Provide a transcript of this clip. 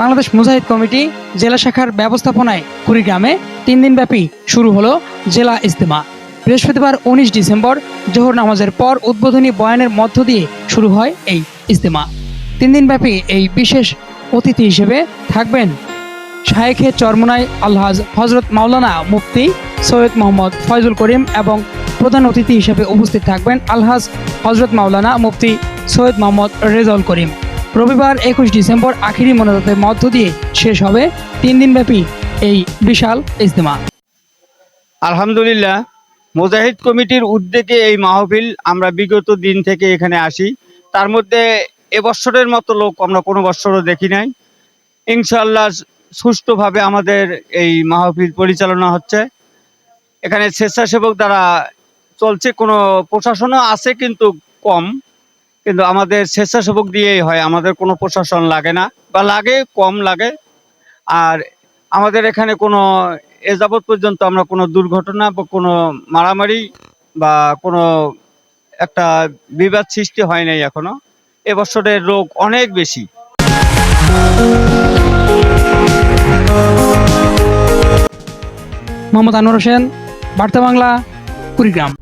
বাংলাদেশ মুজাহিদ committee জেলা শাখার ব্যবস্থাপনায় কুড়িগ্রামে তিন দিনব্যাপী শুরু হলো জেলা ইজতেমা। বৃহস্পতিবার উনিশ ডিসেম্বর জোহর নামাজের পর উদ্বোধনী বয়ানের মধ্য দিয়ে শুরু হয় এই ইজতেমা। তিন দিনব্যাপী এই বিশেষ অতিথি হিসেবে থাকবেন শায়েখে চরমনাই আলহাজ হজরত মাওলানা মুফতি সৈয়দ মোহাম্মদ ফয়জুল করিম এবং প্রধান অতিথি হিসেবে উপস্থিত থাকবেন আলহাজ হজরত মাওলানা মুফতি সৈয়দ মোহাম্মদ রেজাউল করিম। রবিবার একুশ ডিসেম্বর আখিরি মোনাজাতের মধ্য দিয়ে শেষ হবে তিন দিনব্যাপী এই বিশাল ইজতেমা। আলহামদুলিল্লাহ, মুজাহিদ কমিটির উদ্যোগে এই মাহফিল আমরা বিগত দিন থেকে এখানে আসি। তার মধ্যে এবছরের মতো লোক আমরা কোনো বছরও দেখি নাই। ইনশাল্লাহ সুষ্ঠুভাবে আমাদের এই মাহফিল পরিচালনা হচ্ছে। এখানে স্বেচ্ছাসেবক দ্বারা চলছে, কোনো প্রশাসনও আছে কিন্তু কম। কিন্তু আমাদের স্বেচ্ছাসেবক দিয়েই হয়, আমাদের কোনো প্রশাসন লাগে না বা লাগে, কম লাগে। আর আমাদের এখানে কোনো, এ যাবৎ পর্যন্ত আমরা কোনো দুর্ঘটনা বা কোনো মারামারি বা কোনো একটা বিবাদ সৃষ্টি হয় নাই এখনও। এবছরের রোগ অনেক বেশি। মোহাম্মদ আনোয়ার হোসেন, বার্তা বাংলা, কুড়িগ্রাম।